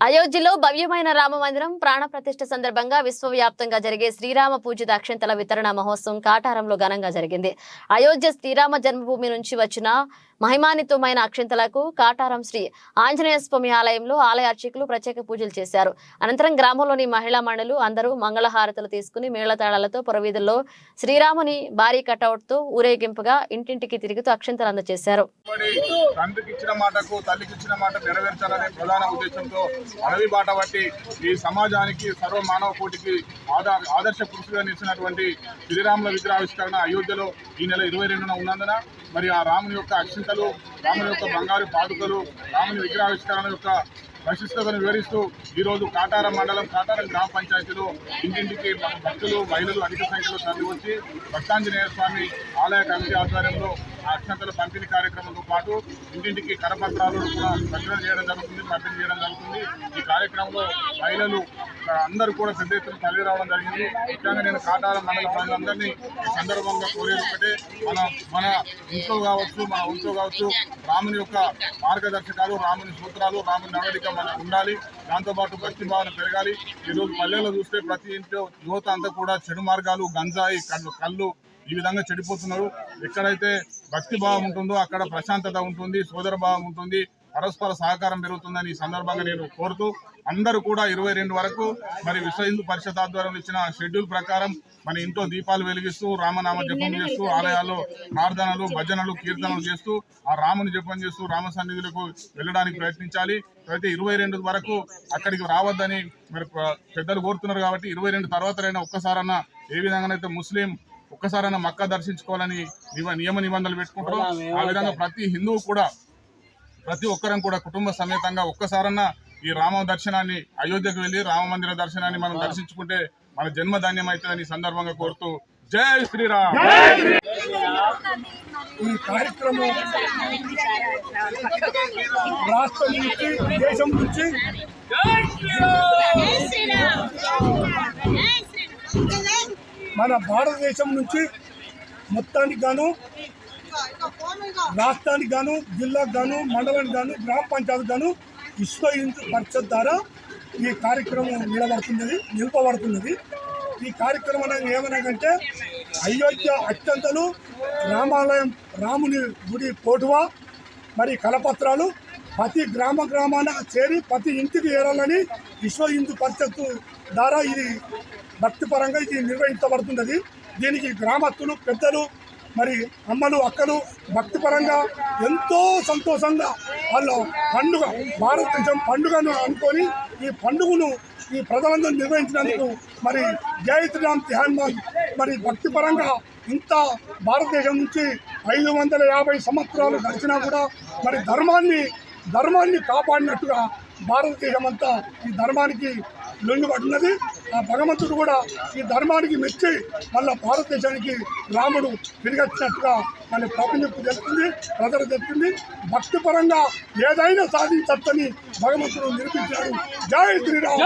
అయోధ్యలో భవ్యమైన రామ మందిరం ప్రాణ ప్రతిష్ఠ సందర్భంగా విశ్వవ్యాప్తంగా జరిగే శ్రీరామ పూజిత అక్షంతల వితరణ మహోత్సవం కాటారంలో ఘనంగా జరిగింది. అయోధ్య శ్రీరామ జన్మభూమి నుంచి వచ్చిన మహిమానితమైన అక్షంతలకు కాటారం శ్రీ ఆంజనేయ స్వామి ఆలయంలో ఆలయ అర్చకులు ప్రత్యేక పూజలు చేశారు. అనంతరం గ్రామంలోని మహిళా మండలు అందరూ మంగళహారతులు తీసుకుని మేళతాళాలతో పురవీధుల్లో శ్రీరాముని భారీ కటౌట్తో ఊరేగింపుగా ఇంటింటికి తిరుగుతూ అక్షంతలు అందజేశారు. తండ్రికి ఇచ్చిన మాటకు తల్లికి ఇచ్చిన మాట నెరవేర్చాలనే ప్రధాన ఉద్దేశంతో అడవి బాట పట్టి ఈ సమాజానికి సర్వ మానవ కోటికి ఆధార్ ఆదర్శ పురుషుగా నిలిచినటువంటి శ్రీరాముల విగ్రహావిష్కరణ అయోధ్యలో ఈ నెల ఇరవై రెండున ఉన్నందున మరి ఆ రాముని యొక్క అక్షింతలు రాముని యొక్క బంగారు పాదుకలు రాముని విగ్రహావిష్కరణ యొక్క విశిష్టతను వివరిస్తూ ఈరోజు కాటారం మండలం కాటారం గ్రామ పంచాయతీలో ఇంటింటికి భక్తులు మహిళలు అధిక సంఖ్యలో తరలివచ్చి భక్తాంజనేయ స్వామి ఆలయ కమిటీ ఆధ్వర్యంలో అక్షంతల పంపిణీ కార్యక్రమంతో పాటు ఇంటింటికి కరపత్రాలు కూడా ప్రచురణ చేయడం జరుగుతుంది పంపిణీ చేయడం జరుగుతుంది. ఈ కార్యక్రమంలో మహిళలు అందరూ కూడా పెద్ద ఎత్తున తరలి రావడం జరిగింది. ముఖ్యంగా నేను కాటారం మండల ప్రజలందరినీ సందర్భంగా కోరేది ఒకటే మన మన ఇంట్లో కావచ్చు మన ఒంట్లో కావచ్చు రాముని యొక్క మార్గదర్శకాలు రాముని సూత్రాలు రాముని నడవడిక మనకు ఉండాలి. దాంతోపాటు భక్తి భావన పెరగాలి. ఈరోజు పల్లెల్లో చూస్తే ప్రతి ఇంట్లో యువత అంతా కూడా చెడు మార్గాలు గంజాయి కళ్ళు కళ్ళు ఈ విధంగా చెడిపోతున్నారు. ఎక్కడైతే భక్తి భావం ఉంటుందో అక్కడ ప్రశాంతత ఉంటుంది సోదర భావం ఉంటుంది. పరస్పర సహకారం పెరుగుతుందని ఈ సందర్భంగా నేను కోరుతూ అందరూ కూడా ఇరవై రెండు వరకు మరి విశ్వ హిందూ పరిషత్ ఆధ్వర్యంలో ఇచ్చిన షెడ్యూల్ ప్రకారం మన ఇంట్లో దీపాలు వెలిగిస్తూ రామనామ జపం చేస్తూ ఆలయాల్లో ప్రార్థనలు భజనలు కీర్తనలు చేస్తూ ఆ రాముని జపం చేస్తూ రామ సన్నిధులకు వెళ్ళడానికి ప్రయత్నించాలి. అయితే ఇరవై రెండు వరకు అక్కడికి రావద్దని మరి పెద్దలు కోరుతున్నారు కాబట్టి ఇరవై రెండు తర్వాతైనా ఒక్కసారన్నా ఏ విధంగానైతే ముస్లిం ఒక్కసారైనా మక్క దర్శించుకోవాలని నివ- నియమ నిబంధనలు పెట్టుకుంటారు ఆ విధంగా ప్రతి హిందువు కూడా ప్రతి ఒక్కరం కూడా కుటుంబ సమేతంగా ఒక్కసారన్నా ఈ రామ దర్శనాన్ని అయోధ్యకు వెళ్ళి రామ మందిర దర్శనాన్ని మనం దర్శించుకుంటే మన జన్మ ధాన్యం అవుతుందని ఈ సందర్భంగా కోరుతూ జై శ్రీరామ్. ఈ కార్యక్రమం రాష్ట్రం నుంచి దేశం నుంచి మన భారతదేశం నుంచి మొత్తానికి గాను రాష్ట్రానికి గాను జిల్లాకు గాను మండలానికి గాను గ్రామ పంచాయతీ గాను విశ్వ హిందూ పరిషత్ ద్వారా ఈ కార్యక్రమం నిలబడుతున్నది నిలుపబడుతున్నది. ఈ కార్యక్రమం అనేది ఏమనగంటే అయోధ్య అత్యంతలు రామాలయం రాముని గుడి పోటువా మరి కలపత్రాలు ప్రతి గ్రామ గ్రామాన చేరి ప్రతి ఇంటికి ఏరాలని విశ్వ హిందూ పరిషత్ ద్వారా ఇది భక్తిపరంగా ఇది నిర్వహించబడుతున్నది. దీనికి గ్రామస్తులు పెద్దలు మరి అమ్మలు అక్కలు భక్తిపరంగా ఎంతో సంతోషంగా వాళ్ళ పండుగ భారతదేశం పండుగను అనుకొని ఈ పండుగను ఈ ప్రజలందరూ నిర్వహించినందుకు మరి జై శ్రీరామ్ తిహాన్మాన్ మరి భక్తిపరంగా ఇంత భారతదేశం నుంచి ఐదు వందల యాభై సంవత్సరాలు గడిచినా కూడా మరి ధర్మాన్ని ధర్మాన్ని కాపాడినట్టుగా భారతదేశం అంతా ఈ ధర్మానికి లొంగిపడినది ఆ భగవంతుడు కూడా ఈ ధర్మానికి మెచ్చి మళ్ళీ భారతదేశానికి రాముడు తిరిగొచ్చినట్టుగా మన ప్రపంచం తెలుస్తుంది ప్రజలు తెలుస్తుంది. భక్తిపరంగా ఏదైనా సాధించచ్చని భగవంతుడు నిరూపించాడు. జై శ్రీరామ్.